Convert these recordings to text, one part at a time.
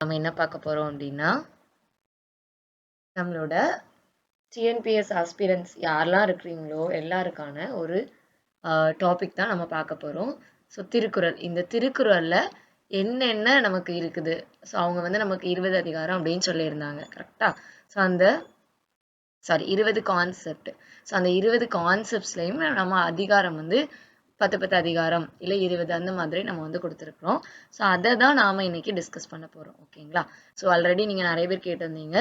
நம்ம என்ன பார்க்க போறோம் அப்படின்னா நம்மளோட டிஎன்பிஎஸ் ஆஸ்பிரன்ஸ் யாரெல்லாம் இருக்கிறீங்களோ எல்லாருக்கான ஒரு டாபிக் தான் நம்ம பார்க்க போகிறோம் ஸோ திருக்குறள். இந்த திருக்குறளில் என்னென்ன நமக்கு இருக்குது? ஸோ அவங்க வந்து நமக்கு இருபது அதிகாரம் அப்படின்னு சொல்லியிருந்தாங்க. கரெக்டாக ஸோ அந்த சாரி இருபது கான்செப்ட் ஸோ அந்த இருபது கான்செப்ட்ஸ்லையும் நம்ம அதிகாரம் வந்து பத்து பத்து அதிகாரம் இல்லை இருபது அந்த மாதிரி நம்ம வந்து கொடுத்துருக்குறோம். ஸோ அதை தான் நாம் இன்னைக்கு டிஸ்கஸ் பண்ண போகிறோம் ஓகேங்களா ஸோ ஆல்ரெடி நீங்கள் நிறைய பேர் கேட்டிருந்தீங்க.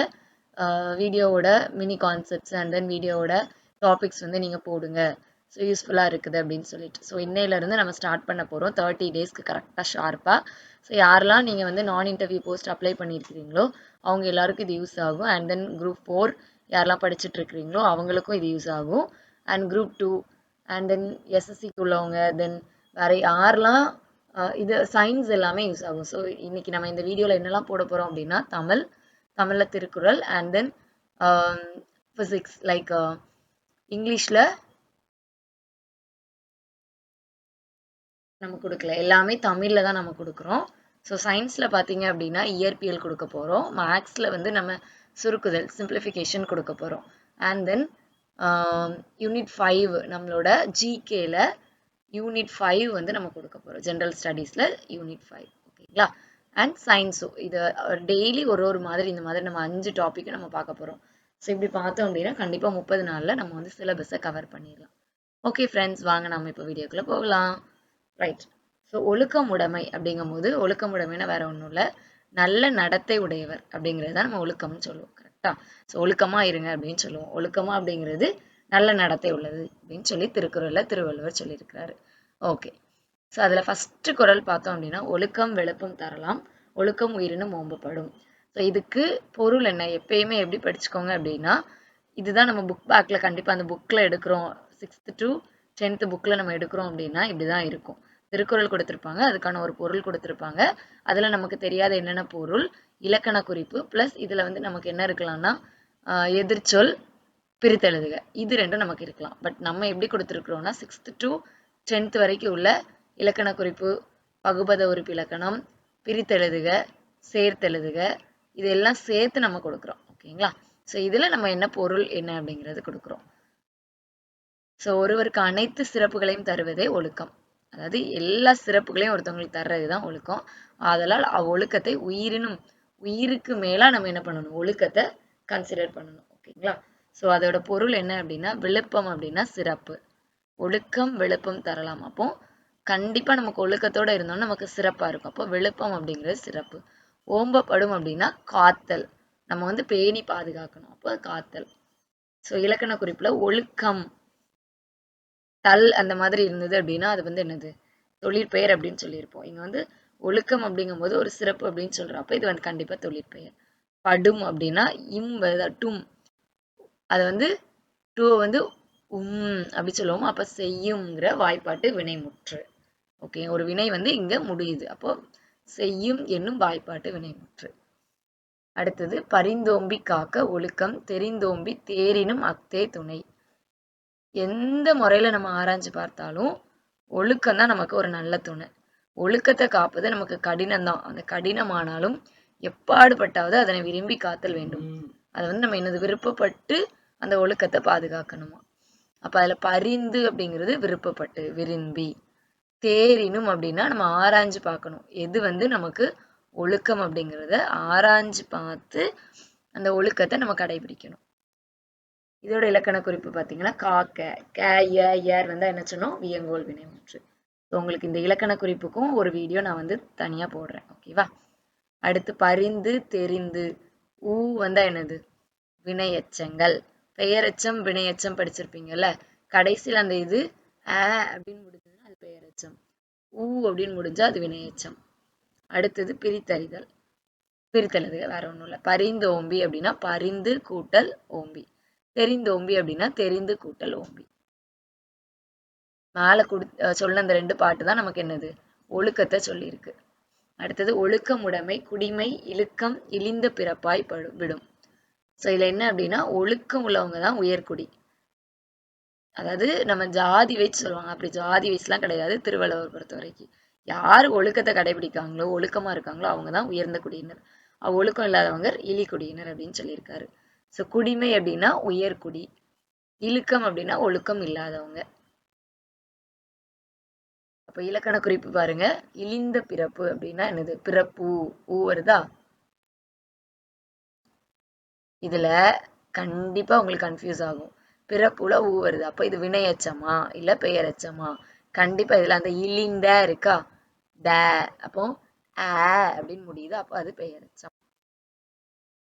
வீடியோவோட மினி கான்செப்ட்ஸ் அண்ட் தென் வீடியோவோட டாபிக்ஸ் வந்து நீங்கள் போடுங்க. ஸோ யூஸ்ஃபுல்லாக இருக்குது அப்படின்னு சொல்லிட்டு. ஸோ இன்னையிலேருந்து நம்ம ஸ்டார்ட் பண்ண போகிறோம் தேர்ட்டி டேஸ்க்கு கரெக்டாக ஷார்ப்பாக ஸோ யாரெல்லாம் நீங்கள் வந்து நான் இன்டர்வியூ போஸ்ட் அப்ளை பண்ணியிருக்கிறீங்களோ அவங்க எல்லாருக்கும் இது யூஸ் ஆகும். அண்ட் தென் குரூப் ஃபோர் யாரெல்லாம் படிச்சுட்டு இருக்கிறீங்களோ அவங்களுக்கும் இது யூஸ் ஆகும். And group two and then எஸ்எஸ்சிக்கு உள்ளவங்க தென் வேற யாரெல்லாம் இது சயின்ஸ் எல்லாமே யூஸ் ஆகும். ஸோ இன்னைக்கு நம்ம இந்த வீடியோவில் என்னெல்லாம் போட போகிறோம் அப்படின்னா தமிழ் தமிழில் Thirukkural and then physics like இங்கிலீஷில் நம்ம கொடுக்கல. எல்லாமே தமிழில் தான் நம்ம கொடுக்குறோம். ஸோ சயின்ஸில் பார்த்தீங்க அப்படின்னா இயற்பியல் கொடுக்க போகிறோம் மேக்ஸில் வந்து நம்ம சுருக்குதல் சிம்பிளிஃபிகேஷன் கொடுக்க போகிறோம் அண்ட் தென் யூனிட் ஃபைவ் நம்மளோட ஜிகேல யூனிட் ஃபைவ் வந்து நம்ம கொடுக்க போகிறோம் ஜென்ரல் ஸ்டடீஸில் யூனிட் ஃபைவ் ஓகேங்களா? அண்ட் சயின்ஸும் இது டெய்லி ஒரு ஒரு மாதிரி இந்த மாதிரி நம்ம அஞ்சு டாப்பிக்கை நம்ம பார்க்க போகிறோம் ஸோ இப்படி பார்த்தோம் அப்படின்னா கண்டிப்பாக முப்பது நாளில் நம்ம வந்து சிலபஸை கவர் பண்ணிடலாம். ஓகே ஃப்ரெண்ட்ஸ் வாங்க நம்ம இப்போ வீடியோக்குள்ளே போகலாம். ரைட் ஸோ ஒழுக்கம் உடைமை அப்படிங்கும் போது ஒழுக்கம் உடைமைனா வேற ஒன்றும் இல்லை. நல்ல நடத்தை உடையவர் அப்படிங்கிறது தான் நம்ம ஒழுக்கம்னு சொல்லுவோம். கரெக்டா. ஸோ ஒழுக்கமா இருங்க அப்படின்னு சொல்லுவோம். ஒழுக்கமா அப்படிங்கிறது நல்ல நடத்தை உள்ளது அப்படின்னு சொல்லி திருக்குறள்ல திருவள்ளுவர் சொல்லியிருக்கிறாரு. ஓகே ஸோ அதில் ஃபர்ஸ்ட் குரல் பார்த்தோம் அப்படின்னா ஒழுக்கம் வெளுப்பம் தரலாம் ஒழுக்கம் உயிரினும் ஓம்பப்படும். ஸோ இதுக்கு பொருள் என்ன? எப்பயுமே எப்படி படிச்சுக்கோங்க அப்படின்னா இதுதான் நம்ம புக் பேக்கில் கண்டிப்பாக அந்த புக்கில் எடுக்கிறோம். சிக்ஸ்த்து டு டென்த்து புக்கில் நம்ம எடுக்கிறோம் அப்படின்னா இப்படி தான் இருக்கும். திருக்குறள் கொடுத்துருப்பாங்க அதுக்கான ஒரு பொருள் கொடுத்துருப்பாங்க. அதில் நமக்கு தெரியாத என்னென்ன பொருள்? இலக்கண குறிப்பு ப்ளஸ் இதில் வந்து நமக்கு என்ன இருக்கலாம்னா எதிர்ச்சொல் பிரித்தெழுதுக. இது ரெண்டும் நமக்கு இருக்கலாம். பட் நம்ம எப்படி கொடுத்துருக்குறோம்னா சிக்ஸ்த் டு டென்த் வரைக்கும் உள்ள இலக்கண குறிப்பு பகுபத உறுப்பு இலக்கணம் பிரித்தெழுதுக சேர்த்தெழுதுக இதெல்லாம் சேர்த்து நம்ம கொடுக்குறோம். ஓகேங்களா? ஸோ இதில் நம்ம என்ன பொருள் என்ன அப்படிங்கிறது கொடுக்குறோம். ஸோ ஒருவருக்கு அனைத்து சிறப்புகளையும் தருவதே ஒழுக்கம். அதாவது எல்லா சிறப்புகளையும் ஒருத்தவங்களுக்கு தர்றது தான் ஒழுக்கம். அதனால் ஒழுக்கத்தை உயிரினும் உயிருக்கு மேலா நம்ம என்ன பண்ணணும்? ஒழுக்கத்தை கன்சிடர் பண்ணணும். ஓகேங்களா? ஸோ அதோட பொருள் என்ன அப்படின்னா விழுப்பம் அப்படின்னா சிறப்பு. ஒழுக்கம் விழுப்பம் தரலாம். அப்போ கண்டிப்பா நமக்கு ஒழுக்கத்தோட இருந்தோம்னா நமக்கு சிறப்பா இருக்கும். அப்போ விழுப்பம் அப்படிங்கிறது சிறப்பு. ஓம்பப்படும் அப்படின்னா காத்தல். நம்ம வந்து பேணி பாதுகாக்கணும். அப்போ காத்தல். ஸோ இலக்கண குறிப்புல ஒழுக்கம். தல் அந்த மாதிரி இருந்தது அப்படின்னா அது வந்து என்னது? தொழிற்பெயர் அப்படின்னு சொல்லியிருப்போம். இங்க வந்து ஒழுக்கம் அப்படிங்கும்போது ஒரு சிறப்பு அப்படின்னு சொல்றப்ப இது வந்து கண்டிப்பா தொழிற்பெயர் படும் அப்படின்னா இம் டும். அது வந்து டூ வந்து உம் அப்படி சொல்லுவோம் அப்ப செய்யுங்கிற வாய்ப்பாட்டு வினைமுற்று. ஓகே ஒரு வினை வந்து இங்க முடியுது. அப்போ செய்யும் என்னும் வாய்ப்பாட்டு வினைமுற்று. அடுத்தது பரிந்தோம்பி காக்க ஒழுக்கம் தெரிந்தோம்பி தேரினும் அக்தே துணை. எந்த முறையில நம்ம ஆராய்ஞ்சு பார்த்தாலும் ஒழுக்கம் தான் நமக்கு ஒரு நல்ல துணை. ஒழுக்கத்தை காப்பது நமக்கு கடினம் தான் அந்த கடினமானாலும் எப்பாடுபட்டாவது அதனை விரும்பி காத்தல் வேண்டும். அதை வந்து நம்ம என்னது விருப்பப்பட்டு அந்த ஒழுக்கத்தை பாதுகாக்கணுமா? அப்ப அதுல பரிந்து அப்படிங்கிறது விருப்பப்பட்டு விரும்பி. தேரினும் அப்படின்னா நம்ம ஆராய்ஞ்சு பார்க்கணும். எது வந்து நமக்கு ஒழுக்கம் அப்படிங்கிறத ஆராய்ஞ்சு பார்த்து அந்த ஒழுக்கத்தை நம்ம கடைபிடிக்கணும். இதோட இலக்கண குறிப்பு பார்த்தீங்கன்னா காக்க கே. ஏர் வந்தா என்ன சொன்னோம்? வியங்கோல் வினைமுற்று. உங்களுக்கு இந்த இலக்கண குறிப்புக்கும் ஒரு வீடியோ நான் வந்து தனியா போடுறேன். ஓகேவா அடுத்து பரிந்து தெரிந்து ஊ வந்தா என்னது? வினையச்சங்கள். பெயரச்சம் வினையச்சம் படிச்சிருப்பீங்கல்ல? கடைசியில் அந்த இது ஆ அப்படின்னு முடிஞ்சதுன்னா அது பெயரச்சம். ஊ அப்படின்னு முடிஞ்சா அது வினையச்சம். அடுத்தது பிரித்தறிதல். பிரித்தறிதல் வேற ஒன்றும் இல்லை. பரிந்து ஓம்பி அப்படின்னா பரிந்து கூட்டல் ஓம்பி. தெரிந்தோம்பி அப்படின்னா தெரிந்து கூட்டல் ஓம்பி. மேலே குடு சொன்ன அந்த ரெண்டு பாட்டு தான் நமக்கு என்னது? ஒழுக்கத்தை சொல்லியிருக்கு. அடுத்தது ஒழுக்கமுடைமை குடிமை இழுக்கம் இழிந்த பிறப்பாய் படு விடும். ஸோ இதில் என்ன அப்படின்னா ஒழுக்கம் உள்ளவங்க தான் உயர்குடி. அதாவது நம்ம ஜாதி வச்சு சொல்லுவாங்க. அப்படி ஜாதி வயசுலாம் கிடையாது திருவள்ளுவர் பொறுத்த வரைக்கும். யார் ஒழுக்கத்தை கடைபிடிக்காங்களோ ஒழுக்கமாக இருக்காங்களோ அவங்க தான் உயர்ந்த குடியினர். ஒழுக்கம் இல்லாதவங்க இழிக்குடியினர் அப்படின்னு சொல்லியிருக்காரு. ஸோ குடிமை அப்படின்னா உயர்குடி. இழுக்கம் அப்படின்னா ஒழுக்கம் இல்லாதவங்க. அப்ப இலக்கண குறிப்பு பாருங்க. இழிந்த பிறப்பு அப்படின்னா என்னது? பிறப்பு ஊ வருதா? இதுல கண்டிப்பா உங்களுக்கு கன்ஃபியூஸ் ஆகும். பிறப்புல ஊ வருது. அப்ப இது வினையச்சமா? இல்ல பெயரச்சமா? கண்டிப்பா இதுல அந்த இழிந்த இருக்கா? ட. அப்போ ஆ அப்படின்னு முடியுது. அப்போ அது பெயரச்சம்.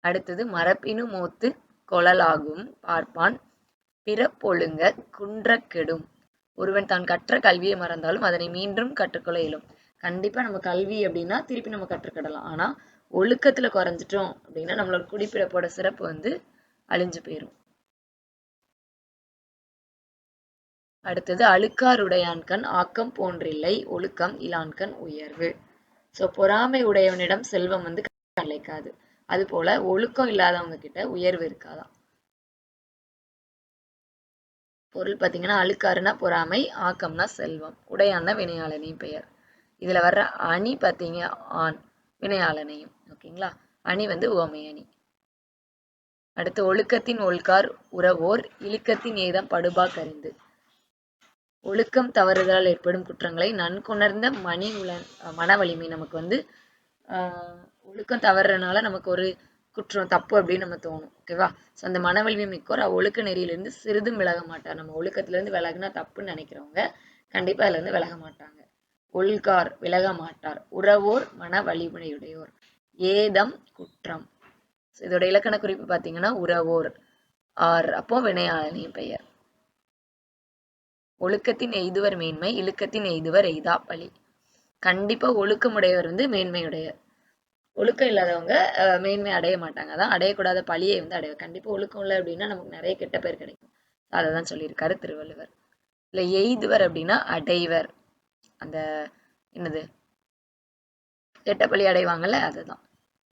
அடுத்தது மரப்பினு மூத்து கொழலாகும். பார்ப்பான். பிறப்பொழுங்க குன்றக் கெடும் ஒருவன் தான் கற்ற கல்வியை மறந்தாலும் அதனை மீண்டும் கற்றுக்கொள்ள இயலும். கண்டிப்பா நம்ம கல்வி அப்படின்னா திருப்பி நம்ம கற்றுக்கிடலாம். ஆனா ஒழுக்கத்துல குறைஞ்சிட்டோம் அப்படின்னா நம்மளோட குடிப்பிறப்போட சிறப்பு வந்து அழிஞ்சு போயிரும். அடுத்தது அழுக்காருடையான்கண் ஆக்கம் போன்றில்லை ஒழுக்கம் இலான்கண் உயர்வு. சோ பொறாமை உடையவனிடம் செல்வம் வந்து கிடைக்காது அது போல ஒழுக்கம் இல்லாதவங்க கிட்ட உயர்வு இருக்காதான் பொருள் பார்த்தீங்கன்னா அழுக்காருனா பொறாமை ஆக்கம்னா செல்வம். உடையான்னா வினையாளனையும் பெயர். இதுல வர்ற அணி பார்த்தீங்க ஆண் வினையாளனையும். ஓகேங்களா? அணி வந்து உவமை அணி. அடுத்து ஒழுக்கத்தின் ஒழுக்கார் உறவோர் இழுக்கத்தின் ஏதம் படுபா கரிந்து. ஒழுக்கம் தவறுதலால் ஏற்படும் குற்றங்களை நன்குணர்ந்த மணி உலன் மன வலிமை நமக்கு வந்து ஆஹ் ஒழுக்கம் தவறுறதுனால நமக்கு ஒரு குற்றம் தப்பு அப்படின்னு நம்ம தோணும். ஓகேவா ஸோ அந்த மனவலிமை மிக்கோர் ஒழுக்க நெறியிலிருந்து சிறிதும் விலக மாட்டார் நம்ம ஒழுக்கத்திலேருந்து விலகுனா தப்புன்னு நினைக்கிறவங்க கண்டிப்பா அதுல இருந்து விலக மாட்டாங்க. ஒழுக்கார் விலக மாட்டார். உறவோர் மன வலிமையுடையோர். ஏதம் குற்றம். இதோட இலக்கண குறிப்பு பார்த்தீங்கன்னா உறவோர். ஆர் அப்போ வினையாளனின் பெயர். ஒழுக்கத்தின் எய்துவர் மேன்மை இழுக்கத்தின் எய்துவர் எய்தா பழி. கண்டிப்பா ஒழுக்கமுடையவர் வந்து மேன்மையுடையவர் ஒழுக்கம் இல்லாதவங்க மேன்மை அடைய மாட்டாங்க. அதான் அடையக்கூடாத பழியை வந்து அடைய கண்டிப்பா ஒழுக்கம் இல்லை அப்படின்னா நமக்கு நிறைய கெட்ட பேர் கிடைக்கும். அதை தான் சொல்லியிருக்காரு திருவள்ளுவர். இல்ல எய்துவர் அப்படின்னா அடைவர். அந்த என்னது? கெட்ட பழி அடைவாங்கல்ல அதுதான்.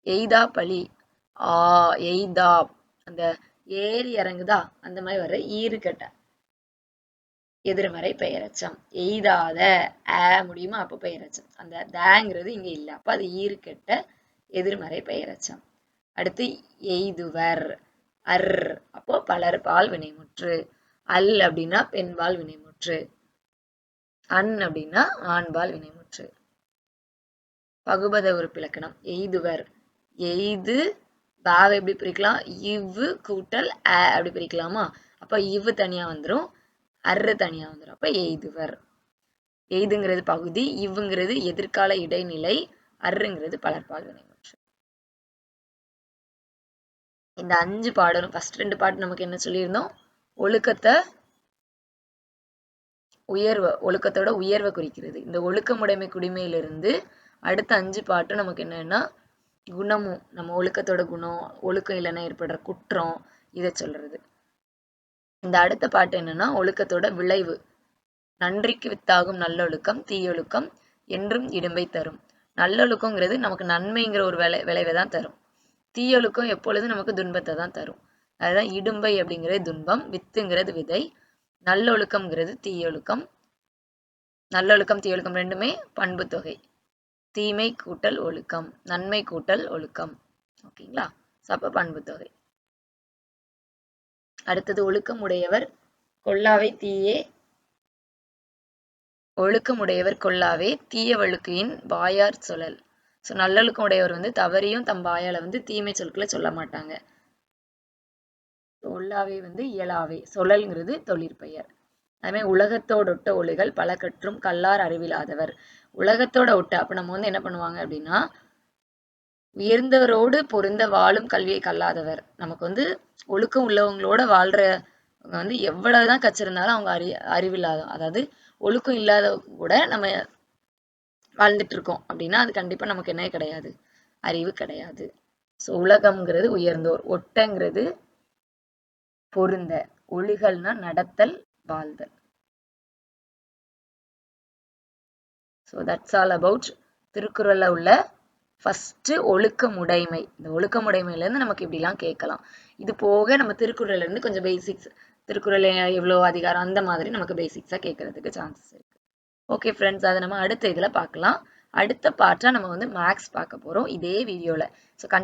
எய்தா பழி. ஆ எய்தா. அந்த ஏறி இறங்குதா? அந்த மாதிரி வர ஈறு கெட்ட. எதிர்மறை பெயரச்சம். எய்தாத ஆ முடியுமா? அப்ப பெயரச்சம். அந்த தேங்கிறது இங்க இல்லை. அப்ப அது ஈறு கெட்ட எதிர்மறை பெயரச்சம் அடுத்து எய்துவர் அர். அப்போ பலர் பால் வினைமுற்று. அல் அப்படின்னா பெண்பால் வினைமுற்று. அன் அப்படின்னா ஆண்பால் வினைமுற்று. பகுபத உறுப்பிலக்கணம் எய்துவர். எய்து பாவை எப்படி பிரிக்கலாம்? இவ்வு கூட்டல் அ அப்படி பிரிக்கலாமா? அப்ப இவ்வு தனியா வந்துரும் அர் தனியா வந்துரும். அப்ப எய்துவர். எய்துங்கிறது பகுதி இவ்வுங்கிறது எதிர்கால இடைநிலை அருங்கிறது பலர்பால் வினை இந்த அஞ்சு பாடலும் ஃபர்ஸ்ட் ரெண்டு பாட்டு நமக்கு என்ன சொல்லியிருந்தோம்? ஒழுக்கத்தை உயர்வை ஒழுக்கத்தோட உயர்வை குறிக்கிறது. இந்த ஒழுக்கமுடைமை குடிமையிலிருந்து அடுத்த அஞ்சு பாட்டும் நமக்கு என்னன்னா குணமும் நம்ம ஒழுக்கத்தோட குணம் ஒழுக்கம் இல்லைன்னா ஏற்படுற குற்றம் இதை சொல்றது. இந்த அடுத்த பாட்டு என்னன்னா ஒழுக்கத்தோட விளைவு. நன்றிக்கு வித்தாகும் நல்லொழுக்கம் தீயொழுக்கம் என்றும் இடும்பை தரும். நல்லொழுக்கங்கிறது நமக்கு நன்மைங்கிற ஒரு விளை விளைவை தான் தரும். தீயொழுக்கம் எப்பொழுதும் நமக்கு துன்பத்தை தான் தரும். அதுதான் இடும்பை அப்படிங்கிறது துன்பம் வித்துங்கிறது விதை நல்லொழுக்கம்ங்கிறது தீயொழுக்கம். நல்லொழுக்கம் தீயொழுக்கம் ரெண்டுமே பண்பு தொகை. தீமை கூட்டல் ஒழுக்கம் நன்மை கூட்டல் ஒழுக்கம். ஓகேங்களா? சப்ப பண்பு தொகை. அடுத்தது ஒழுக்கம் உடையவர் கொல்லாவை தீயே. ஒழுக்கம் உடையவர் கொல்லாவே தீய வழுக்கையின் வாயார் சொல்லல் ஸோ நல்லொழுக்கம் உடையவர் வந்து தவறியும் தம் வாயால வந்து தீமை சொற்களை சொல்ல மாட்டாங்க. சொல்லாவே வந்து இயலாவே சொல்லல்ங்கிறது தொழிற்பெயர் அதுமாதிரி உலகத்தோடொட்ட ஒளிகள் பல கற்றும் கல்லார் அறிவிலாதவர். உலகத்தோட ஒட்ட அப்ப நம்ம வந்து என்ன பண்ணுவாங்க அப்படின்னா உயர்ந்தவரோடு பொருந்த வாழும் கல்வியை கல்லாதவர். நமக்கு வந்து ஒழுக்கம் உள்ளவங்களோட வாழ்ற வந்து எவ்வளவுதான் கச்சிருந்தாலும் அவங்க அறி அறிவில்லாத அதாவது ஒழுக்கம் இல்லாத கூட நம்ம வாழ்ந்துட்டு இருக்கோம் அப்படின்னா அது கண்டிப்பா நமக்கு என்ன கிடையாது. அறிவு கிடையாது. ஸோ உலகம்ங்கிறது உயர்ந்தோர். ஒட்டங்கிறது பொருந்த. ஒழுகல்னா நடத்தல் வாழ்தல். ஸோ தட்ஸ் ஆல் அபவுட் திருக்குறள்ல உள்ள ஃபர்ஸ்ட் ஒழுக்கமுடைமை இந்த ஒழுக்கமுடைமையில இருந்து நமக்கு இப்படிலாம் கேட்கலாம். இது போக நம்ம திருக்குறள்ல இருந்து கொஞ்சம் பேசிக்ஸ் திருக்குறள் எவ்வளோ அதிகாரம் அந்த மாதிரி நமக்கு பேசிக்ஸா கேட்கறதுக்கு சான்சஸ் இருக்கு. ஓகே ஃப்ரெண்ட்ஸ் அதை நம்ம அடுத்த இதுல பார்க்கலாம். அடுத்த பார்ட்டா நம்ம வந்து மேக்ஸ் பார்க்க போறோம். இதே வீடியோவில் ஸோ